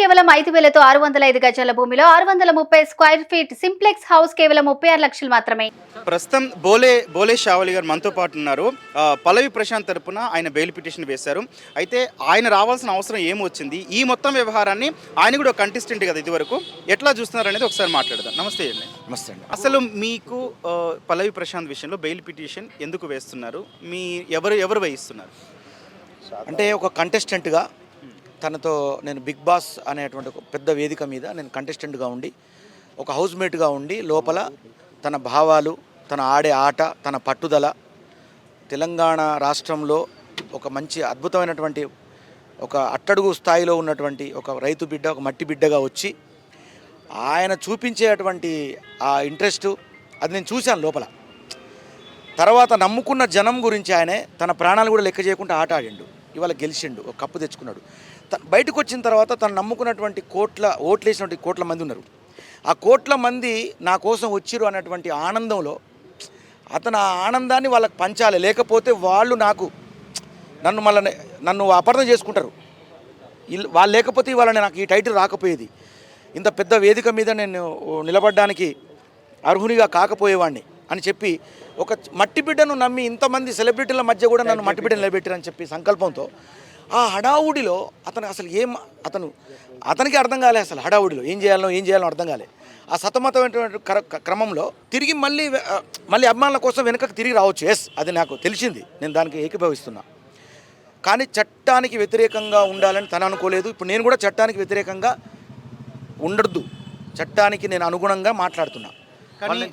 కేవలం ఐదు వేలతో ఆరు వందల ఐదు గజాల భూమిలో ఆరు వందల ముప్పై స్క్వేర్ ఫీట్ సింప్లెక్స్ హౌస్ కేవలం ముప్పై ఆరు లక్షలు మాత్రమే. ప్రస్తుతం బోలే బోలే షావలి గారు మనతో పాటు ఉన్నారు. పల్లవి ప్రశాంత్ తరపున ఆయన బెయిల్ పిటిషన్ వేశారు. అయితే ఆయన రావాల్సిన అవసరం ఏమొచ్చింది ఈ మొత్తం వ్యవహారాన్ని ఆయన కూడా ఒక కంటెస్టెంట్ కదా ఇదివరకు. ఎట్లా చూస్తున్నారు అనేది ఒకసారి మాట్లాడదాం. నమస్తే అండి. నమస్తే అండి. అసలు మీకు పల్లవి ప్రశాంత్ విషయంలో బెయిల్ పిటిషన్ ఎందుకు వేస్తున్నారు? మీ ఎవరు ఎవరు వేయిస్తున్నారు అంటే ఒక కంటెస్టెంట్గా తనతో నేను బిగ్ బాస్ అనేటువంటి ఒక పెద్ద వేదిక మీద నేను కంటెస్టెంట్గా ఉండి ఒక హౌస్ మేట్గా ఉండి లోపల తన భావాలు తన ఆడే ఆట తన పట్టుదల తెలంగాణ రాష్ట్రంలో ఒక మంచి అద్భుతమైనటువంటి ఒక అట్టడుగు స్థాయిలో ఉన్నటువంటి ఒక రైతు బిడ్డ ఒక మట్టి బిడ్డగా వచ్చి ఆయన చూపించేటువంటి ఆ ఇంట్రెస్ట్ అది నేను చూశాను లోపల. తర్వాత నమ్ముకున్న జనం గురించి ఆయనే తన ప్రాణాలు కూడా లెక్క చేయకుండా ఆట ఆడిండు. ఇవాళ గెలిచిండు ఒక కప్పు తెచ్చుకున్నాడు. బయటకు వచ్చిన తర్వాత తను నమ్ముకున్నటువంటి కోట్ల ఓట్లు వేసినటువంటి కోట్ల మంది ఉన్నారు. ఆ కోట్ల మంది నా కోసం వచ్చిరు అన్నటువంటి ఆనందంలో అతను ఆ ఆనందాన్ని వాళ్ళకి పంచాలి. లేకపోతే వాళ్ళు నాకు నన్ను మళ్ళీ నన్ను అపార్థం చేసుకుంటారు. వాళ్ళు లేకపోతే ఇవాళ నాకు ఈ టైటిల్ రాకపోయేది. ఇంత పెద్ద వేదిక మీద నేను నిలబడడానికి అర్హునిగా కాకపోయేవాడిని అని చెప్పి ఒక మట్టి బిడ్డను నమ్మి ఇంతమంది సెలబ్రిటీల మధ్య కూడా నన్ను మట్టి బిడ్డ నిలబెట్టారని చెప్పి సంకల్పంతో ఆ హడావుడిలో అతను అసలు ఏం అతను అతనికి అర్థం కాలే అసలు హడావుడిలో. ఏం చేయాలనో ఏం చేయాలో అర్థం కాలే. ఆ సతమతమైనటువంటి క్ర- క్రమంలో తిరిగి మళ్ళీ మళ్ళీ అభిమానుల కోసం వెనుకకు తిరిగి రావచ్చు. ఎస్ అది నాకు తెలిసింది. నేను దానికి ఏకీభవిస్తున్నా. కానీ చట్టానికి వ్యతిరేకంగా ఉండాలని తను అనుకోలేదు. ఇప్పుడు నేను కూడా చట్టానికి వ్యతిరేకంగా ఉండద్దు. చట్టానికి నేను అనుగుణంగా మాట్లాడుతున్నా. కానీ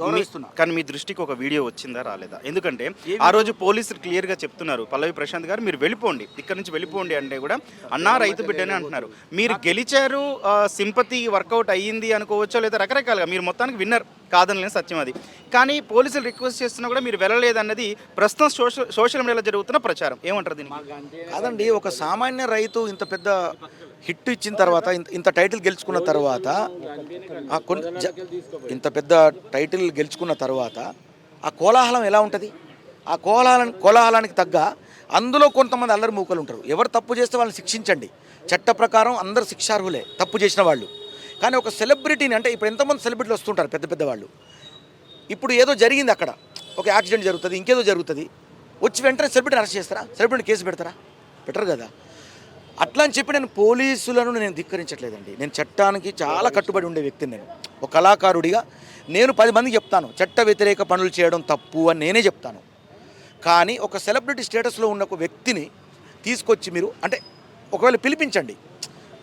కానీ మీ దృష్టికి ఒక వీడియో వచ్చిందా రాలేదా? ఎందుకంటే ఆ రోజు పోలీసులు క్లియర్గా చెప్తున్నారు. పల్లవి ప్రశాంత్ గారు మీరు వెళ్ళిపోండి. ఇక్కడ నుంచి వెళ్ళిపోండి అంటే కూడా అన్నా రైతు బిడ్డనే అంటున్నారు. మీరు గెలిచారు సింపతి వర్కౌట్ అయ్యింది అనుకోవచ్చో లేదా రకరకాలుగా మీరు మొత్తానికి విన్నర్. కాదనలేని సత్యం అది. కానీ పోలీసులు రిక్వెస్ట్ చేస్తున్నా కూడా మీరు వెళ్ళలేదన్నది ప్రస్తుతం సోషల్ సోషల్ మీడియాలో జరుగుతున్న ప్రచారం. ఏమంటారు దీనికి కాదండి ఒక సామాన్య రైతు ఇంత పెద్ద హిట్ ఇచ్చిన తర్వాత ఇంత టైటిల్ గెలుచుకున్న తర్వాత ఇంత పెద్ద టైటిల్ గెలుచుకున్న తర్వాత ఆ కోలాహలం ఎలా ఉంటుంది? ఆ కోలాహలం కోలాహలానికి తగ్గ అందులో కొంతమంది అల్లరి మూకలు ఉంటారు. ఎవరు తప్పు చేస్తే వాళ్ళని శిక్షించండి. చట్ట ప్రకారం అందరు శిక్షార్హులే తప్పు చేసిన వాళ్ళు. కానీ ఒక సెలబ్రిటీని అంటే ఇప్పుడు ఎంతమంది సెలబ్రిటీలు వస్తుంటారు పెద్ద పెద్ద వాళ్ళు? ఇప్పుడు ఏదో జరిగింది అక్కడ. ఒక యాక్సిడెంట్ జరుగుతుంది ఇంకేదో జరుగుతుంది. వచ్చి వెంటనే సెలబ్రిటీని అరెస్ట్ చేస్తారా? సెలబ్రిటీని కేసు పెడతారా? పెట్టరు కదా. అట్లా అని చెప్పి నేను పోలీసులను నేను ధిక్కరించట్లేదండి. నేను చట్టానికి చాలా కట్టుబడి ఉండే వ్యక్తిని నేను. ఒక కళాకారుడిగా నేను పది మందికి చెప్తాను చట్ట వ్యతిరేక పనులు చేయడం తప్పు అని నేనే చెప్తాను. కానీ ఒక సెలబ్రిటీ స్టేటస్లో ఉన్న ఒక వ్యక్తిని తీసుకొచ్చి మీరు అంటే ఒకవేళ పిలిపించండి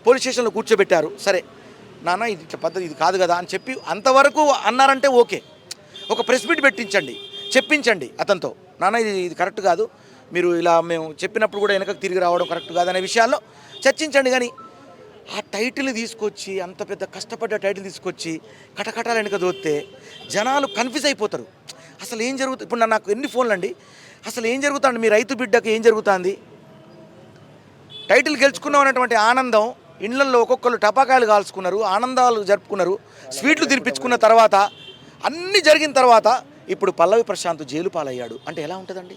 పోలీస్ స్టేషన్లో కూర్చోబెట్టారు సరే నాన్న ఇది ఇట్లా పద్ధతి ఇది కాదు కదా అని చెప్పి అంతవరకు అన్నారంటే ఓకే. ఒక ప్రెస్ మీట్ పెట్టించండి చెప్పించండి అతనితో నాన్న ఇది ఇది కరెక్ట్ కాదు మీరు ఇలా మేము చెప్పినప్పుడు కూడా వెనకకు తిరిగి రావడం కరెక్ట్ కాదనే విషయాల్లో చర్చించండి కానీ ఆ టైటిల్ తీసుకొచ్చి అంత పెద్ద కష్టపడ్డ టైటిల్ తీసుకొచ్చి కటకటాల వెనక దోస్తే జనాలు కన్ఫ్యూజ్ అయిపోతారు. అసలు ఏం జరుగుతుంది ఇప్పుడు నాకు ఎన్ని ఫోన్లు అండి? అసలు ఏం జరుగుతుంది? మీ రైతు బిడ్డకి ఏం జరుగుతుంది? టైటిల్ గెలుచుకున్నాం అనేటువంటి ఆనందం ఇండ్లలో ఒక్కొక్కరు టపాకాయలు కాల్చుకున్నారు ఆనందాలు జరుపుకున్నారు స్వీట్లు తినిపించుకున్న తర్వాత అన్నీ జరిగిన తర్వాత ఇప్పుడు పల్లవి ప్రశాంత్ జైలు పాలయ్యాడు. అంటే ఎలా ఉంటుందండి?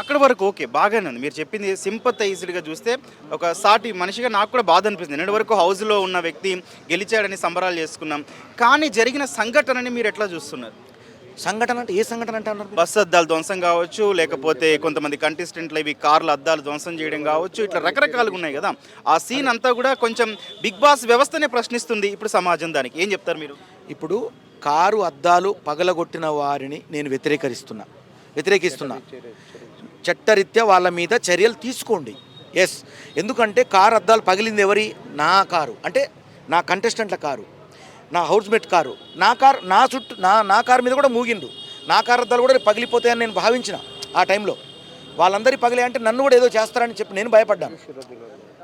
అక్కడ వరకు ఓకే బాగానే ఉంది. మీరు చెప్పింది సింపతైజ్డ్గా చూస్తే ఒక సాటి మనిషిగా నాకు కూడా బాధ అనిపిస్తుంది. నిన్నటి వరకు హౌస్లో ఉన్న వ్యక్తి గెలిచాడని సంబరాలు చేసుకున్నాం. కానీ జరిగిన సంఘటనని మీరు ఎట్లా చూస్తున్నారు? సంఘటన అంటే ఏ సంఘటన అంటే అన్నారు? బస్సు అద్దాలు ధ్వంసం కావచ్చు లేకపోతే కొంతమంది కంటెస్టెంట్లు ఇవి కార్ల అద్దాలు ధ్వంసం చేయడం కావచ్చు ఇట్లా రకరకాలుగా ఉన్నాయి కదా. ఆ సీన్ అంతా కూడా కొంచెం బిగ్ బాస్ వ్యవస్థనే ప్రశ్నిస్తుంది ఇప్పుడు సమాజం దానికి. ఏం చెప్తారు మీరు? ఇప్పుడు కారు అద్దాలు పగలగొట్టిన వారిని నేను వ్యతిరేకరిస్తున్నా. వ్యతిరేకిస్తున్నా. చట్టరీత్యా వాళ్ళ మీద చర్యలు తీసుకోండి. ఎస్ ఎందుకంటే కారు అద్దాలు పగిలింది ఎవరి? నా కారు. అంటే నా కంటెస్టెంట్ల కారు. నా హౌస్మేట్ కారు. నా కారు నా చుట్టూ నా నా కారు మీద కూడా మూగిండు. నా కారు అద్దాలు కూడా పగిలిపోతాయని నేను భావించిన ఆ టైంలో వాళ్ళందరి పగిలే అంటే నన్ను కూడా ఏదో చేస్తారని చెప్పి నేను భయపడ్డాను.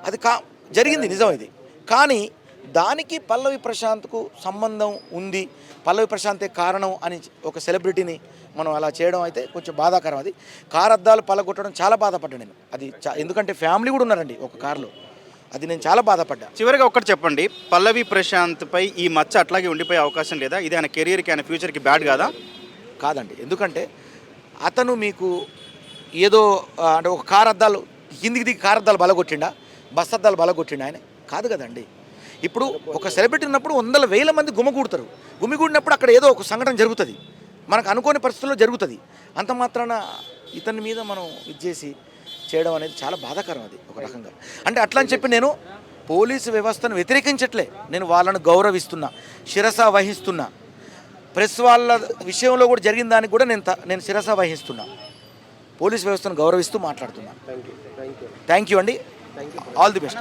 అది కా జరిగింది నిజం ఇది. కానీ దానికి పల్లవి ప్రశాంత్కు సంబంధం ఉంది. పల్లవి ప్రశాంతే కారణం అని ఒక సెలబ్రిటీని మనం అలా చేయడం అయితే కొంచెం బాధాకరం అది. కారు అద్దాలు పలగొట్టడం చాలా బాధపడ్డా నేను. అది చా- ఎందుకంటే ఫ్యామిలీ కూడా ఉన్నారండి ఒక కారులో. అది నేను చాలా బాధపడ్డా. చివరిగా ఒక్కటి చెప్పండి పల్లవి ప్రశాంత్పై ఈ మచ్చ అట్లాగే ఉండిపోయే అవకాశం లేదా? ఇది ఆయన కెరీర్కి ఆయన ఫ్యూచర్కి బ్యాడ్ కాదా? కాదండి. ఎందుకంటే అతను మీకు ఏదో అంటే ఒక కారు అద్దాలు కిందికి దిగి కారు అద్దాలు బలగొట్టిండా? బస్ అద్దాలు బలగొట్టిండా ఆయన? కాదు కదండి. ఇప్పుడు ఒక సెలబ్రిటీ ఉన్నప్పుడు వందల వేల మంది గుమ్మగూడతారు గుమిగూడినప్పుడు అక్కడ ఏదో ఒక సంఘటన జరుగుతుంది. మనకు అనుకోని పరిస్థితుల్లో జరుగుతుంది. అంత మాత్రాన ఇతని మీద మనం ఇది చేసి చేయడం అనేది చాలా బాధాకరం అది ఒక రకంగా. అంటే అట్లా అని చెప్పి నేను పోలీసు వ్యవస్థను వ్యతిరేకించట్లే. నేను వాళ్ళను గౌరవిస్తున్నా శిరస వహిస్తున్నా. ప్రెస్ వాళ్ళ విషయంలో కూడా జరిగిన దానికి కూడా నేను నేను శిరస వహిస్తున్నా. పోలీస్ వ్యవస్థను గౌరవిస్తూ మాట్లాడుతున్నా. థ్యాంక్ యూ అండి. All the best